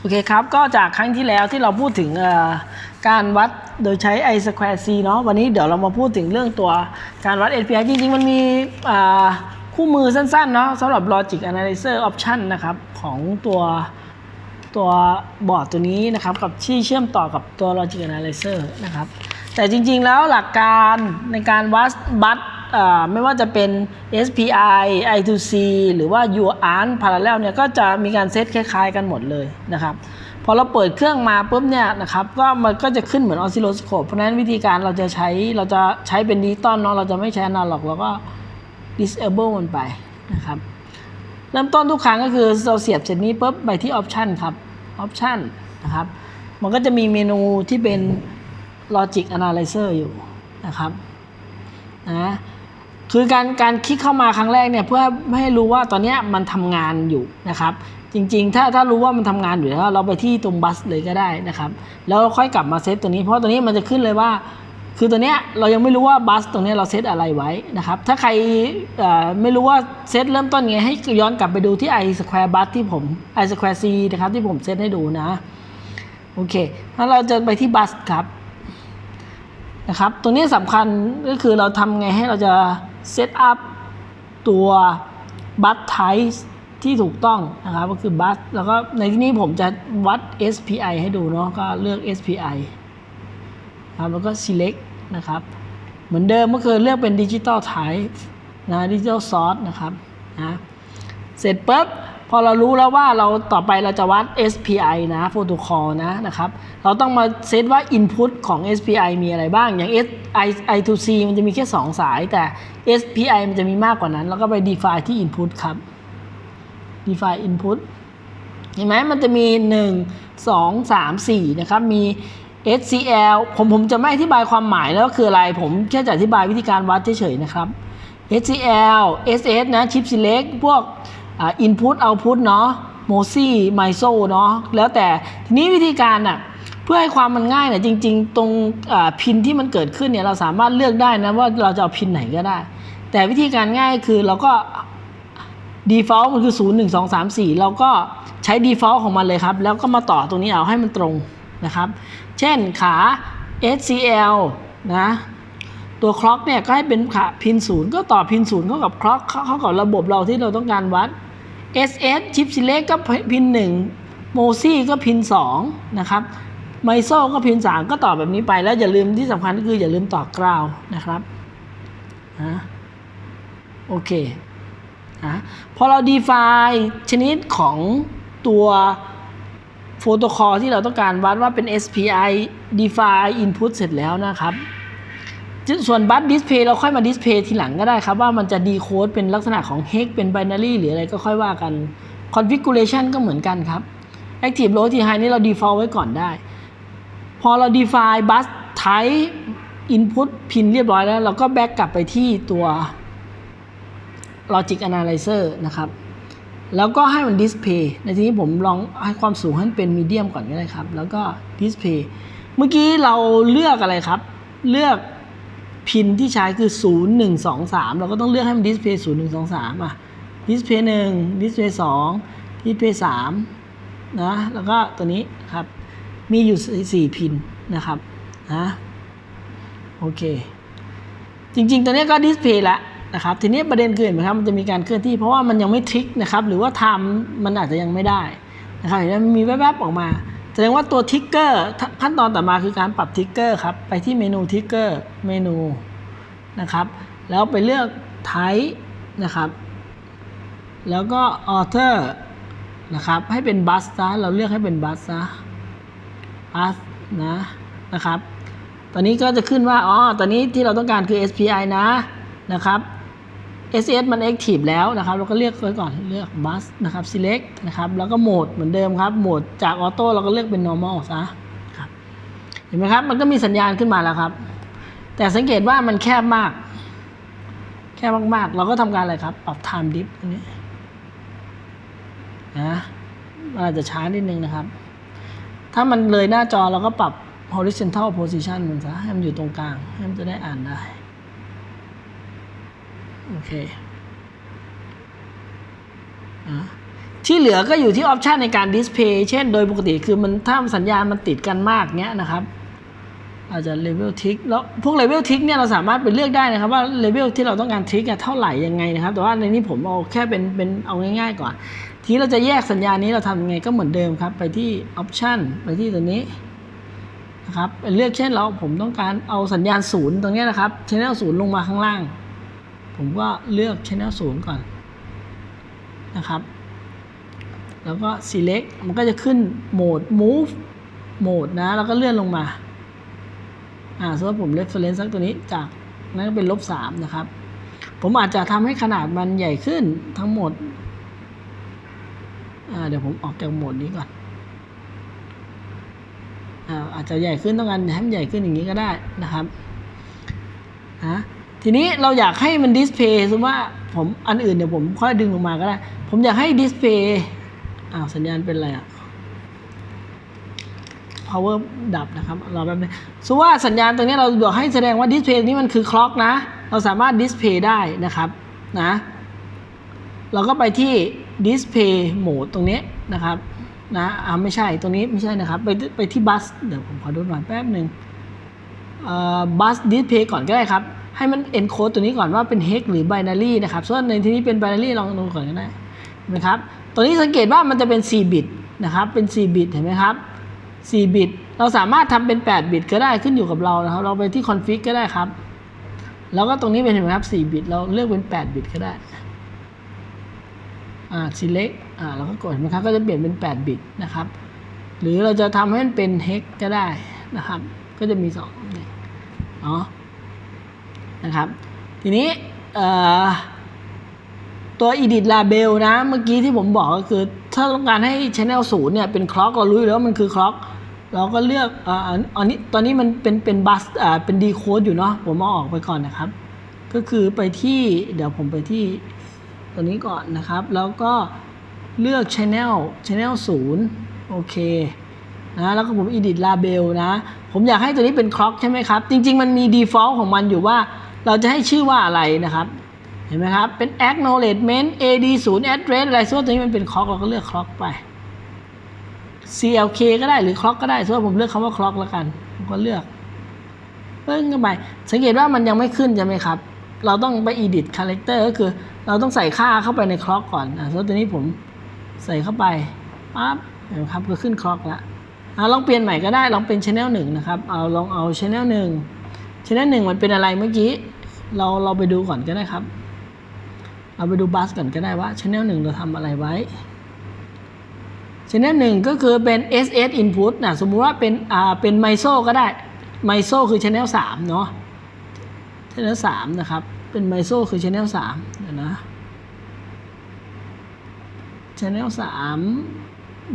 โอเคครับ ก็จากครั้งที่แล้วที่เราพูดถึงการวัดโดยใช้ i square c เนาะวันนี้เดี๋ยวเรามาพูดถึงเรื่องตัวการวัด API จริง ๆ มันมีคู่มือสั้น ๆ เนาะสำหรับ logic analyzer option นะครับ ของตัวตัวบอร์ดตัวนี้นะครับ กับที่เชื่อมต่อกับตัว logic analyzer นะครับ แต่จริง ๆ แล้วหลักการในการวัดบัต ไม่ว่าจะเป็น SPI I2C หรือว่า UART Parallel เนี่ยก็จะมีการเซตคล้ายๆกันหมดเลยนะครับพอเราเปิดเครื่องมาปุ๊บเนี่ยนะครับก็มันก็จะขึ้นเหมือนออสซิโลสโคปเพราะนั้นวิธีการเราจะใช้เราจะใช้เป็นดิจิตอลเนาะเราจะไม่ใช้นาล็อกเราก็ disable มันไปนะครับเริ่มต้นทุกครั้งก็คือเราเสียบเสร็จนี้ปุ๊บไปที่ option ครับ option นะครับมันก็จะมีเมนูที่เป็น logic analyzer อยู่นะครับนะ คือการการคลิกเข้ามาครั้งแรกเนี่ยเพื่อให้รู้ว่าตอนนี้มันทำงานอยู่นะครับ จริงๆ ถ้าถ้ารู้ว่ามันทำงานอยู่แล้วเราไปที่ตรงบัสเลยก็ได้นะครับแล้วค่อยกลับมาเซตตัวนี้ เพราะตัวนี้มันจะขึ้นเลยว่า คือตัวเนี้ยเรายังไม่รู้ว่าบัสตรงนี้เราเซตอะไรไว้นะครับถ้าใครไม่รู้ว่าเซตเริ่มต้นไงให้ย้อนกลับไปดูที่ i square bus ที่ผม i square c นะครับที่ผมเซตให้ดูนะโอเคถ้าเราจะไปที่บัสครับนะครับตรงนี้สำคัญก็คือเราทำไงให้เราจะ เซตอัพตัวบัตไทส์ที่ถูกต้องนะครับก็คือบัสแล้วก็ในที่นี้ผมจะวัด SPI ให้ดูเนาะก็เลือก SPI ครับแล้วก็ select นะครับ เหมือนเดิมก็คือเลือกเป็น Digital Type นะ Digital Source นะครับนะเสร็จปุ๊บ พอเรารู้แล้วว่าเราต่อไปเราจะวัด SPI นะ Protocol นะนะครับ เราต้องมาเซตว่า Input ของ SPI มีอะไรบ้าง อย่าง S I I to C มันจะมีแค่ 2 สาย แต่ SPI มันจะมีมากกว่านั้น แล้วก็ไป define ที่ Input ครับ define Input เห็นไหมมันจะมี 1 2 3 4 นะครับ มี SCL ผมผมจะไม่อธิบายความหมายแล้วคืออะไร ผมแค่จะอธิบายวิธีการวัดเฉยๆนะครับ HCL SS นะ Chip Select พวก อ่า Input Output เนาะ MOSI MISO เนาะแล้วแต่ทีนี้วิธีการอะเพื่อให้ความมันง่ายเนี่ยจริง ๆ ตรงพินที่มันเกิดขึ้นเนี่ยเราสามารถเลือกได้นะว่าเราจะเอาพินไหนก็ได้ แต่วิธีการง่ายคือเราก็ default มันคือ 0 1 2 3 4 เราก็ใช้ default ของมันเลยครับ แล้วก็มาต่อตรงนี้เอาให้มันตรงนะครับ เช่นขา SCL นะตัวคล็อกเนี่ยก็ให้เป็นขาพินศูนย์ก็ต่อพินศูนย์เข้ากับคล็อกเข้ากับระบบเราที่เราต้องการวัด SS ชิปซิเล็กก็พินหนึ่งโมซี่ก็พินสองนะครับไมโซก็พินสามก็ต่อแบบนี้ไป แล้วอย่าลืมที่สำคัญก็คืออย่าลืมต่อกราวนะครับนะโอเคนะพอเรา define ชนิดของตัวโฟโตคอลที่เราต้องการวัดว่าเป็น SPI define input เสร็จแล้วนะครับ ส่วนบัตดิสเพย์เราค่อยมาดิสเพย์ทีหลังก็ได้ครับ ว่ามันจะดีโคดเป็นลักษณะของเฮกเป็น binary หรืออะไรก็ค่อยว่ากัน configuration ก็เหมือนกันครับ active low ที่ high นี่เรา default ไว้ก่อนได้ พอเรา define bus type input pin เรียบร้อยแล้ว เราก็แบ็กกลับไปที่ตัว logic analyzer นะครับ แล้วก็ให้มัน display ในที่นี้ผมลองให้ความสูงให้เป็น medium ก่อนก็ได้ครับ แล้วก็ display เมื่อกี้เราเลือกอะไรครับ เลือก พินที่ใช้คือ 0 1 2 3 เราก็ต้องเลือกให้มัน display 0 1 2 3 อะ display 1 display 2 display 3นะแล้วก็ตัวนี้ครับ มีอยู่ 4 พินนะครับนะโอเค จริงๆ ตัวนี้ก็ display แล้วนะครับทีนี้ประเด็นคือเห็นไหมครับมันจะมีการเคลื่อนที่เพราะว่ามันยังไม่ทริกนะครับหรือว่าทำมันอาจจะยังไม่ได้นะครับเห็นไหมมันมีแวบๆออกมา ดงว่าตัวทิกเกอร์ขั้นตอนต่อมาคือการปรับทิกเกอร์ครับ ไปที่เมนูทิกเกอร์เมนูนะครับ แล้วไปเลือกไทป์นะครับ แล้วก็ออเทอร์นะครับ ให้เป็นบัสซะเราเลือกให้เป็นบัสซะบัสนะนะครับ ตอนนี้ก็จะขึ้นว่า อ๋อ ตอนนี้ที่เราต้องการคือ SPI นะนะครับ SS มัน active แล้วนะครับ เราก็เลือกไว้ก่อนเลือก bus นะครับ select นะครับ แล้วก็โหมดเหมือนเดิมครับ โหมดจากออโต้เราก็เลือกเป็น normal ซะครับเห็นไหมครับ มันก็มีสัญญาณขึ้นมาแล้วครับ แต่สังเกตว่ามันแคบมาก แคบมากๆ เราก็ทำการอะไรครับ ปรับ time dip ตรงนี้นะมันอาจจะช้านิดนึงนะครับ ถ้ามันเลยหน้าจอเราก็ปรับ horizontal position มันซะให้มันอยู่ตรงกลางให้มันจะได้อ่านได้ โอเคอที่เหลือก็อยู่ที่ออปชันในการดิสเพย์เช่นโดยปกติคือมันถ้าสัญญาณมันติดกันมากเนี้ยนะครับ อาจจะเลเวลทิกแล้วพวกเลเวลทิกเนี่ยเราสามารถไปเลือกได้นะครับว่าเลเวลที่เราต้องการทิกเท่าไหร่ยังไงนะครับ แต่ว่าในนี้ผมเอาแค่เป็นเป็นเอาง่าย ๆ ก่อน ทีเราจะแยกสัญญาณนี้เราทำยังไงก็เหมือนเดิมครับ ไปที่ออปชันไปที่ตัวนี้นะครับเลือกเช่นเราผมต้องการเอาสัญญาณศูนย์ตรงเนี้ยนะครับชแนลศูนย์ลงมาข้างล่าง ผมก็เลือกชแนลศูนย์ก่อนนะครับ แล้วก็ select มันก็จะขึ้นโหมด move โหมดนะ แล้วก็เลื่อนลงมา อ่าสมมติผม reference สักตัวนี้จากนั้นก็เป็นลบสามนะครับ ผมอาจจะทำให้ขนาดมันใหญ่ขึ้นทั้งหมด อ่าเดี๋ยวผมออกจากโหมดนี้ก่อนอ่าอาจจะใหญ่ขึ้นต้องการให้มันใหญ่ขึ้นอย่างนี้ก็ได้นะครับฮะ ทีนี้เราอยากให้มันดิสเพย์สมว่าผมอันอื่นเดี๋ยวผมค่อยดึงลงมาก็ได้ ผมอยากให้ดิสเพย์อ้าวสัญญาณเป็นอะไรอะ power ดับนะครับรอแป๊บนึงสมว่าสัญญาณตรงนี้เราบอกให้แสดงว่าดิสเพย์นี้มันคือคล็อกนะ เราสามารถดิสเพย์ได้นะครับนะเราก็ไปที่ display mode ตรงนี้นะครับนะอ่าไม่ใช่ตรงนี้ไม่ใช่นะครับไปไปที่ bus เดี๋ยวผมขอดูหน่อยแป๊บหนึ่งเอ่อ bus display ก่อนก็ได้ครับ ให้มัน encode ตัวนี้ก่อนว่าเป็น hex หรือ binary นะครับ ส่วนในที่นี้เป็น binary ลองดูก่อนก็ได้นไหมครับ ตัวนี้สังเกตว่ามันจะเป็น 4 บิตนะครับ เป็น 4 บิต เห็นไหมครับ 4 บิต เราสามารถทำเป็น 8 บิตก็ได้ขึ้นอยู่กับเรานะครับ เราไปที่ config ก็ได้ครับ แล้วก็ตรงนี้เป็นเห็นไหมครับ 4 บิต เราเลือกเป็น 8 บิตก็ได้ อ่า select อ่า เราก็กดเห็นไหมครับ ก็จะเปลี่ยนเป็น 8 บิตนะครับ หรือเราจะทำให้มันเป็น hex ก็ได้นะครับ ก็จะมี2นี่เนาะ นะครับ ทีนี้ตัว edit label นะ เมื่อกี้ที่ผมบอกก็คือ ถ้าต้องการให้ channel ศูนย์เนี่ยเป็น clock เรารู้แล้วว่ามันคือ clock เราก็เลือกอ,อันนี้ตอนนี้มันเป็นเป็น bus อ่าเป็น decode อยู่เนาะผมเอาออกไปก่อนนะครับ ก็คือไปที่เดี๋ยวผมไปที่ตัวนี้ก่อนนะครับ แล้วก็เลือก channel channel ศูนย์โอเคนะแล้วก็ผม edit label นะ ผมอยากให้ตัวนี้เป็น clock ใช่ไหมครับ จริง ๆ มันมี default ของมันอยู่ว่า เราจะให้ชื่อว่าอะไรนะครับ เห็นไหมครับ เป็น acknowledgement ad 0 address อะไรส่วนตัวนี้มันเป็น clock เราก็เลือก clock ไป clk ก็ได้หรือ clock ก็ได้ส่วนผมเลือกคำว่า clock แล้วกัน ผมก็เลือกเพิ่งเข้าไปสังเกตว่ามันยังไม่ขึ้นใช่ไหมครับ เราต้องไป edit character ก็คือเราต้องใส่ค่าเข้าไปใน clock ก่อนอะส่วนตัวนี้ผมใส่เข้าไปปั๊บเห็นไหมครับก็ขึ้น clock ล้วอะลองเปลี่ยนใหม่ก็ได้ลองเป็น channel หนึ่งนะครับเอาลองเอา channel หนึ่ง channel หนึ่งมันเป็นอะไรเมื่อกี้ เราเราไปดูก่อนก็ได้ครับ เราไปดูบัสก่อนก็ได้ว่าช anel หนึ่งเราทำอะไรไว้ช anel หนึ่งก็คือเป็น ss input นะสมมุติว่าเป็นอ่าเป็น MISO ก็ได้ MISO คือ channel สามเนาะ channel สามนะครับ เป็น MISO คือ channel สามเดี๋ยวนะ channel สาม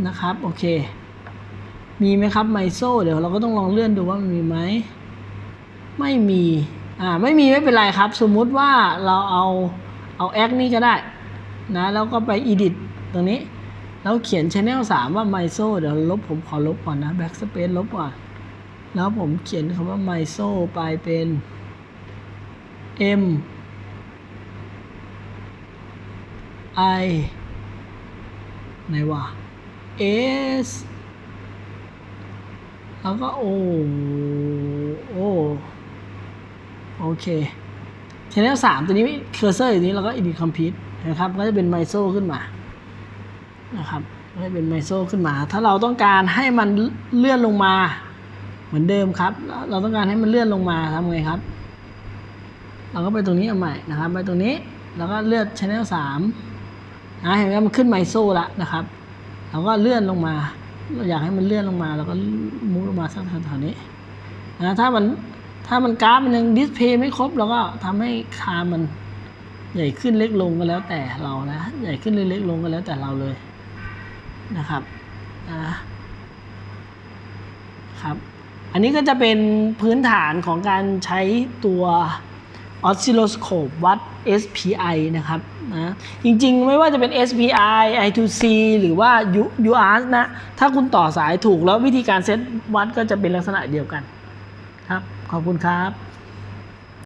นะครับ โอเค มีไหมครับ MISO เดี๋ยวเราก็ต้องลองเลื่อนดูว่ามันมีไหม ไม่มี อ่าไม่มีไม่เป็นไรครับ สมมุติว่าเราเอาเอาแอคนี่ก็ได้นะแล้วก็ไป edit ตรงนี้ แล้วเขียน channel 3 ว่า MISO เดี๋ยวลบผมขอลบก่อนนะ backspace ลบก่อน แล้วผมเขียนคำว่า MISO ไปเป็น M I ไหนวะ S แล้วก็ O O โอเค channel 3ตัวนี้เคอร์เซอร์อยู่นี้เราก็ edit complete นะครับ ก็จะเป็น MISO ขึ้นมา นะครับก็จะเป็น MISO ขึ้นมา ถ้าเราต้องการให้มันเลื่อนลงมา เหมือนเดิมครับ เราต้องการให้มันเลื่อนลงมาทำไงครับ เราก็ไปตรงนี้เอาใหม่นะครับ ไปตรงนี้ แล้วก็เลื่อน channel 3นะเห็นไหมมันขึ้น MISO แล้วนะครับ เราก็เลื่อนลงมา เราอยากให้มันเลื่อนลงมา เราก็มูฟลงมาสักแถวๆนี้นะถ้ามัน ถ้ามันกราฟมันยังดิสเพย์ไม่ครบเราก็ทำให้คามันใหญ่ขึ้นเล็กลงก็แล้วแต่เรานะ ใหญ่ขึ้นเล็กลงก็แล้วแต่เราเลยนะครับนะครับ อันนี้ก็จะเป็นพื้นฐานของการใช้ตัว oscilloscope วัด SPI นะครับนะจริงๆ ไม่ว่าจะเป็น SPI I2C หรือว่า UR นะ ถ้าคุณต่อสายถูกแล้ววิธีการเซตวัดก็จะเป็นลักษณะเดียวกัน ขอบคุณครับ